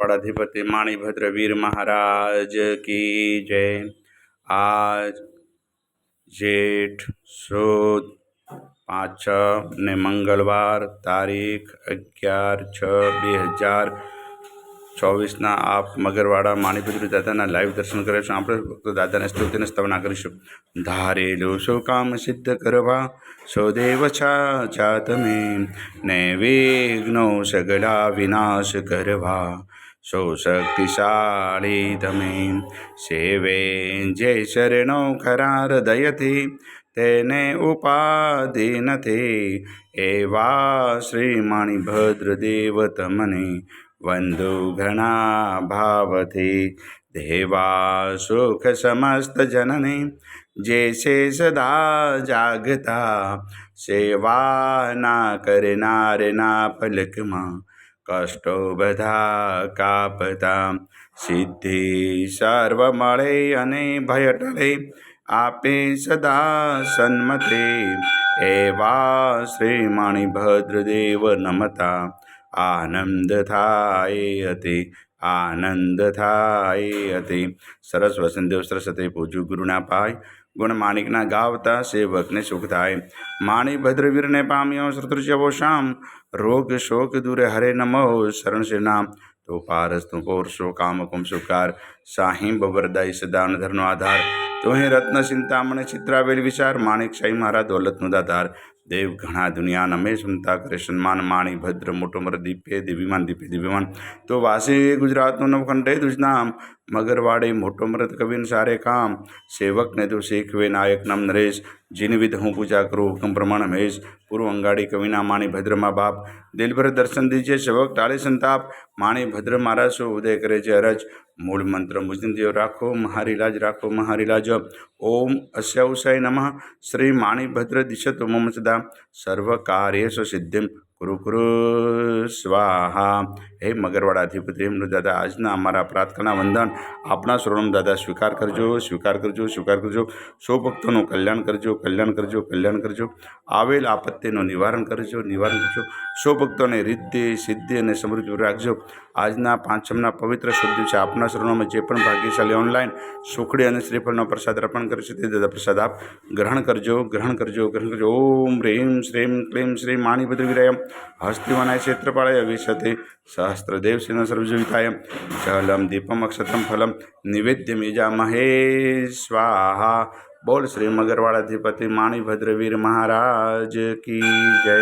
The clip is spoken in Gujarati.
વાડાધિપતિ માણીભદ્ર વીર મહારાજ કી જય. આજ જેઠ, સુદ, પાંચ, છ ને મંગળવાર તારીખ અગિયાર, છ, બે હજાર ચોવીસના આપ મગરવાડા માણીપુત્ર દાદાના લાઈવ દર્શન કરે છે. આપણે ભક્તો દાદાને સ્તુતિને સ્થાપના કરીશું. ધારેલું શું કામ સિદ્ધ કરવા? સ્વદેવ દેવ છા જા તમે ને વિઘ્નો સગડા વિનાશ કરવા. સો શક્તિશાળી તમે સેવે જે શરણો ખરા હૃદયથી, તેને ઉપાધિ નથી. એવા શ્રી માણીભદ્ર દેવ તમને વંદુ ઘણા ભાવથી. દેવા સુખ સમસ્ત જનની, જે છે સદા જાગતા. સેવા ના કરનારના પલકમાં કષ્ટો બધા કાપતા. સિદ્ધિ સર્વ મળે અને ભય ટળે. આપે સદા સન્મતે. એવા શ્રી માણીભદ્રદેવ નમતા. આનંદ થાય અતિ, આનંદ થાય અતિ. સરસ વસંતદેવ સરસ્વતી પૂજ્યું ગુરુના પાય. ગુણ માણિકના ગાવતા સેવકને સુખ થાય. માણી ભદ્રવીરને પામ્યો શત્રુજવો શામ રોગ શોક દૂરે હરે નમો. શરણ શ્રી નામ તો પારસ તું કોરશો કામ કુમ સુકાર સાહિમ વરદાઈ સદાન ધરનો આધાર. તું રત્ન ચિંતામણે ચિત્રાવેલ વિચાર. માણિક શાહી મારા દોલતનો દાધાર. દેવ ઘણા દુનિયા નમે સુમતા કરે સન્માન. માણી ભદ્ર મોટો મર દીપે દિવ્યમાન દીપે દિવ્યમાન તો વાસી ગુજરાતનું નવખંડે દુજનામ. મગરવાડે મોટો મૃત કવિન સારે કામ. સેવકને તો શીખવે નાયક નામ નરેશ. જીનવિધ હું પૂજા કરું હુકમ પ્રમાણ મહેશ પૂર્વ અંગાડી કવિના માણી ભદ્રમાં બાપ. દિલભર દર્શન દીજે, સેવક ટાળે સંતાપ. માણી ભદ્ર મારા શું ઉદય કરે છે અરજ મૂળ મંત્ર મુજિંદીઓ રાખો મહારીલાજ રાખો મહારીલાજ. ઓમ અસ્યવસાય નમઃ. શ્રી માણીભદ્ર દિશતો મમ સદા. સર્વ સિદ્ધિમ કુરુ કુરુ સ્વાહા. હે મગરવાડા અધિપતિ એમનું દાદા આજના અમારા પ્રાર્થના વંદન આપણા સ્વરૂપ દાદા, સ્વીકાર કરજો સ્વીકાર કરજો સ્વીકાર કરજો. સૌ ભક્તોનું કલ્યાણ કરજો કલ્યાણ કરજો કલ્યાણ કરજો. આવેલ આપત્તિનું નિવારણ કરજો નિવારણ કરજો. સૌ ભક્તોને રિદ્ધિ, સિદ્ધિ અને સમૃદ્ધિ રાખજો. આજના પાંચમના પવિત્ર શુભ દિવસે આપના સ્વરૂપમાં જે પણ ભાગ્યશાળી ઓનલાઈન સુખડી અને શ્રીફળનો પ્રસાદ અર્પણ કરે છે તે દાદા પ્રસાદ આપ ગ્રહણ કરજો ગ્રહણ કરજો ગ્રહણ કરજો. ઓમ, રેમ, શ્રીમ, ક્લીમ, શ્રી માણીભદ્ર વિરાય હસ્તિવનાય ક્ષેત્રપાળાય વિશતે સહસ્ત્રદેવસેન સર્વજીવિતાય જલમ દીપમ અક્ષતમ ફલમ નિવેદ્ય મેજા મહે સ્વાહા બોલ શ્રી મગરવાળાધિપતિ માણીભદ્રવીર મહારાજ કી જય